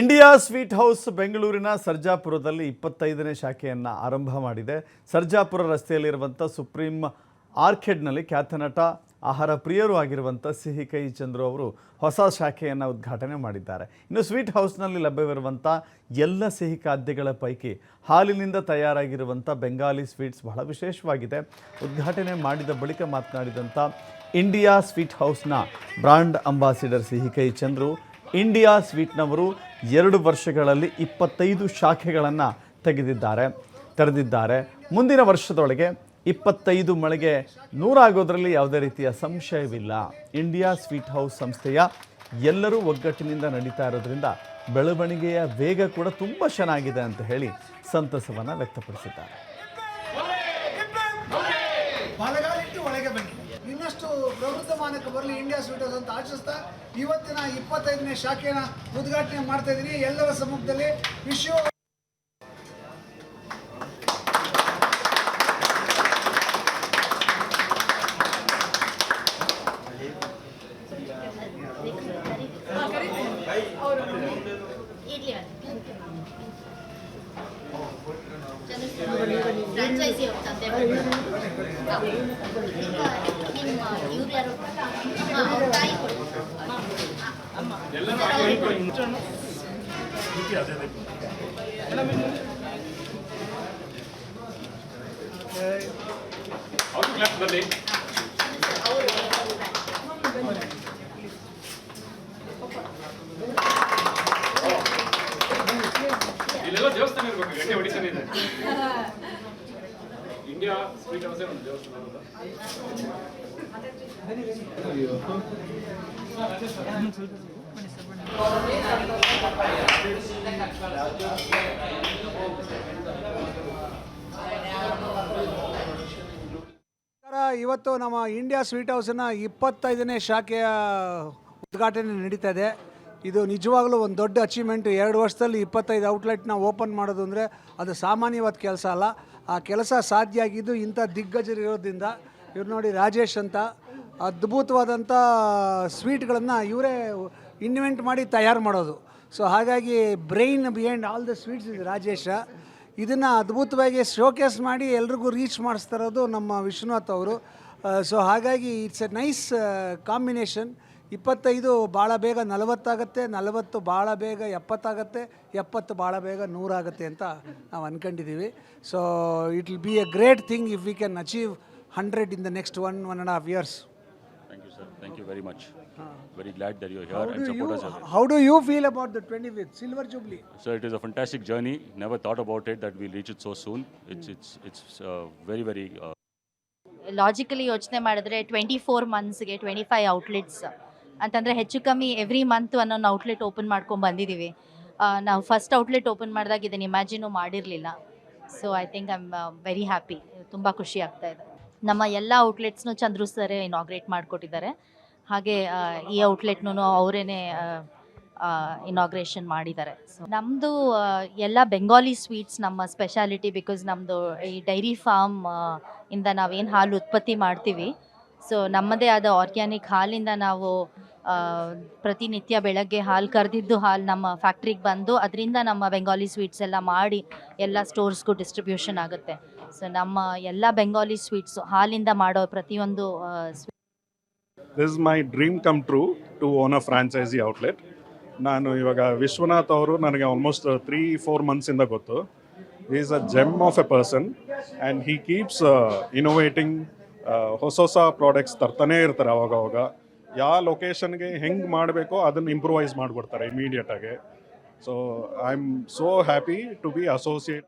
India sweet house ಬೆಂಗಳೂರಿನ ಸರ್ಜಾಪುರದಲ್ಲಿ ಇಪ್ಪತ್ತೈದನೇ ಶಾಖೆಯನ್ನು ಆರಂಭ ಮಾಡಿದೆ. ಸರ್ಜಾಪುರ ರಸ್ತೆಯಲ್ಲಿರುವಂಥ ಸುಪ್ರೀಂ ಆರ್ಕಿಡ್ನಲ್ಲಿ ಖ್ಯಾತನಟ ಆಹಾರ ಪ್ರಿಯರು ಆಗಿರುವಂಥ ಸಿಹಿ ಕೈ ಚಂದ್ರು ಅವರು ಹೊಸ ಶಾಖೆಯನ್ನು ಉದ್ಘಾಟನೆ ಮಾಡಿದ್ದಾರೆ. ಇನ್ನು ಸ್ವೀಟ್ ಹೌಸ್ನಲ್ಲಿ ಲಭ್ಯವಿರುವಂಥ ಎಲ್ಲ ಸಿಹಿ ಖಾದ್ಯಗಳ ಪೈಕಿ ಹಾಲಿನಿಂದ ತಯಾರಾಗಿರುವಂಥ ಬೆಂಗಾಲಿ ಸ್ವೀಟ್ಸ್ ಬಹಳ ವಿಶೇಷವಾಗಿದೆ. ಉದ್ಘಾಟನೆ ಮಾಡಿದ ಬಳಿಕ ಮಾತನಾಡಿದಂಥ ಇಂಡಿಯಾ ಸ್ವೀಟ್ ಹೌಸ್ನ ಬ್ರಾಂಡ್ ಅಂಬಾಸಿಡರ್ ಸಿಹಿ ಕೈ ಚಂದ್ರು, ಇಂಡಿಯಾ ಸ್ವೀಟ್ನವರು ಎರಡು ವರ್ಷಗಳಲ್ಲಿ ಇಪ್ಪತ್ತೈದು ಶಾಖೆಗಳನ್ನು ತೆಗೆದಿದ್ದಾರೆ ತೆರೆದಿದ್ದಾರೆ ಮುಂದಿನ ವರ್ಷದೊಳಗೆ ಇಪ್ಪತ್ತೈದು ಮಳೆಗೆ ನೂರಾಗೋದ್ರಲ್ಲಿ ಯಾವುದೇ ರೀತಿಯ ಸಂಶಯವಿಲ್ಲ ಇಂಡಿಯಾ ಸ್ವೀಟ್ ಹೌಸ್ ಸಂಸ್ಥೆಯ ಎಲ್ಲರೂ ಒಗ್ಗಟ್ಟಿನಿಂದ ನಡೀತಾ ಇರೋದ್ರಿಂದ ಬೆಳವಣಿಗೆಯ ವೇಗ ಕೂಡ ತುಂಬ ಚೆನ್ನಾಗಿದೆ ಅಂತ ಹೇಳಿ ಸಂತಸವನ್ನು ವ್ಯಕ್ತಪಡಿಸಿದ್ದಾರೆ ಇನ್ನಷ್ಟು ಪ್ರವೃತ್ತಮಾನಕ್ಕೆ ಬರಲಿ ಇಂಡಿಯಾ ಸ್ವೀಟರ್ಸ್ ಅಂತ ಆಚರಿಸ್ತಾ ಇವತ್ತಿನ ಇಪ್ಪತ್ತೈದನೇ ಶಾಖೆನ ಉದ್ಘಾಟನೆ ಮಾಡ್ತಾ ಇದ್ದೀನಿ. ಎಲ್ಲರ ಸಮ್ಮುಖದಲ್ಲಿ ವಿಶ್ವ ಫ್ರಾಂಚೈಸಿ ಹೋಗ್ತಂತೆ ನಿಮ್ಮ ಇವ್ರು ಯಾರು ತಾಯಿ. ಇಲ್ಲೆಲ್ಲ ದೇವಸ್ಥಾನ ಇರ್ಬೇಕು ಗಂಟೆ ಹೊಡಿತಾನೆ ಇದೆ ಇಂಡಿಯಾ ಇವತ್ತು ನಮ್ಮ ಇಂಡಿಯಾ ಸ್ವೀಟ್ ಹೌಸ್ನ ಇಪ್ಪತ್ತೈದನೇ ಶಾಖೆಯ ಉದ್ಘಾಟನೆ ನಡೀತಾ ಇದೆ. ಇದು ನಿಜವಾಗ್ಲೂ ಒಂದು ದೊಡ್ಡ ಅಚೀವ್ಮೆಂಟ್ ಎರಡು ವರ್ಷದಲ್ಲಿ ಇಪ್ಪತ್ತೈದು ಔಟ್ಲೆಟ್ನ ಓಪನ್ ಮಾಡೋದು ಅಂದರೆ ಅದು ಸಾಮಾನ್ಯವಾದ ಕೆಲಸ ಅಲ್ಲ. ಆ ಕೆಲಸ ಸಾಧ್ಯ ಆಗಿದ್ದು ಇಂಥ ದಿಗ್ಗಜರಿರೋದ್ರಿಂದ ಇವ್ರು ನೋಡಿ ರಾಜೇಶ್ ಅಂತ ಅದ್ಭುತವಾದಂಥ ಸ್ವೀಟ್ಗಳನ್ನು ಇವರೇ ಇನ್ವೆಂಟ್ ಮಾಡಿ ತಯಾರು ಮಾಡೋದು. ಸೊ ಹಾಗಾಗಿ brain beyond all the sweets ಇದೆ ರಾಜೇಶ. ಇದನ್ನು ಅದ್ಭುತವಾಗಿ ಶೋಕೇಸ್ ಮಾಡಿ ಎಲ್ರಿಗೂ ರೀಚ್ ಮಾಡಿಸ್ತಾ ಇರೋದು ನಮ್ಮ ವಿಶ್ವನಾಥ್ ಅವರು. ಸೊ ಹಾಗಾಗಿ ಇಟ್ಸ್ ಎ ನೈಸ್ ಕಾಂಬಿನೇಷನ್ ಇಪ್ಪತ್ತೈದು ಭಾಳ ಬೇಗ ನಲವತ್ತಾಗತ್ತೆ ನಲವತ್ತು ಭಾಳ ಬೇಗ ಎಪ್ಪತ್ತಾಗತ್ತೆ ಎಪ್ಪತ್ತು ಭಾಳ ಬೇಗ ನೂರಾಗತ್ತೆ ಅಂತ ನಾವು ಅಂದ್ಕೊಂಡಿದ್ದೀವಿ so it will be a great thing if we can achieve hundred in the next one one and half years thank you sir Thank you very much very glad that you and you support us. How do you feel about the twenty fifth silver jubilee So it is a fantastic journey. Never thought about it that we'll reach it so soon. It's it's it's uh, very very. Uh, logically ಯೋಚನೆ ಮಾಡಿದ್ರೆ twenty four ಮಂತ್ಸ್ಗೆ twenty five outlets ಅಂತಂದರೆ ಹೆಚ್ಚು ಕಮ್ಮಿ every month ಒಂದೊಂದು outlet open ಮಾಡ್ಕೊಂಡು ಬಂದಿದ್ದೀವಿ ನಾವು ಫಸ್ಟ್ ಔಟ್ಲೆಟ್ ಓಪನ್ ಮಾಡಿದಾಗ ಇದನ್ನು ಇಮ್ಯಾಜಿನು ಮಾಡಿರಲಿಲ್ಲ. So I think I am very happy ತುಂಬ ಖುಷಿ ಆಗ್ತಾ ಇದೆ. ನಮ್ಮ ಎಲ್ಲ ಔಟ್ಲೆಟ್ಸ್ನು ಚಂದ್ರು ಸರೇ ಇನಾಗ್ರೇಟ್ ಮಾಡಿಕೊಟ್ಟಿದ್ದಾರೆ. ಹಾಗೆ ಈ ಔಟ್ಲೆಟ್ನು ಅವರೇ ಇನಾಗ್ರೇಷನ್ ಮಾಡಿದ್ದಾರೆ. ಸೊ ನಮ್ಮದು ಎಲ್ಲ ಬೆಂಗಾಲಿ ಸ್ವೀಟ್ಸ್ ನಮ್ಮ ಸ್ಪೆಷಾಲಿಟಿ ಬಿಕಾಸ್ ನಮ್ಮದು ಈ ಡೈರಿ ಫಾರ್ಮ್ ಇಂದ ನಾವೇನು ಹಾಲು ಉತ್ಪತ್ತಿ ಮಾಡ್ತೀವಿ. ಸೊ ನಮ್ಮದೇ ಆದ ಆರ್ಗ್ಯಾನಿಕ್ ಹಾಲಿಂದ ನಾವು ಪ್ರತಿನಿತ್ಯ ಬೆಳಗ್ಗೆ ಹಾಲು ಕರೆದಿದ್ದು ಹಾಲು ನಮ್ಮ ಫ್ಯಾಕ್ಟ್ರಿಗೆ ಬಂದು ಅದರಿಂದ ನಮ್ಮ ಬೆಂಗಾಲಿ ಸ್ವೀಟ್ಸ್ ಎಲ್ಲ ಮಾಡಿ ಎಲ್ಲ ಸ್ಟೋರ್ಸ್ಗೂ ಡಿಸ್ಟ್ರಿಬ್ಯೂಷನ್ ಆಗುತ್ತೆ. ಸೊ ನಮ್ಮ ಎಲ್ಲ ಬೆಂಗಾಲಿ ಸ್ವೀಟ್ಸು ಹಾಲಿಂದ ಮಾಡೋ ಪ್ರತಿಯೊಂದು this my dream come true to own a franchise outlet ನಾನು ಇವಾಗ ವಿಶ್ವನಾಥ್ ಅವರು ನನಗೆ ಆಲ್ಮೋಸ್ಟ್ ತ್ರೀ ಫೋರ್ ಮಂತ್ಸಿಂದ ಗೊತ್ತು. Is a gem of a person and he keeps innovating ಹೊಸ ಹೊಸ ಪ್ರಾಡಕ್ಟ್ಸ್ ತರ್ತಾನೆ ಇರ್ತಾರೆ ಅವಾಗ ಅವಾಗ. ಯಾವ ಲೊಕೇಶನ್ಗೆ ಹೆಂಗೆ ಮಾಡಬೇಕೋ ಅದನ್ನು ಇಂಪ್ರೂವೈಸ್ ಮಾಡಿಬಿಡ್ತಾರೆ ಇಮಿಡಿಯೇಟಾಗಿ so I am so happy to be associate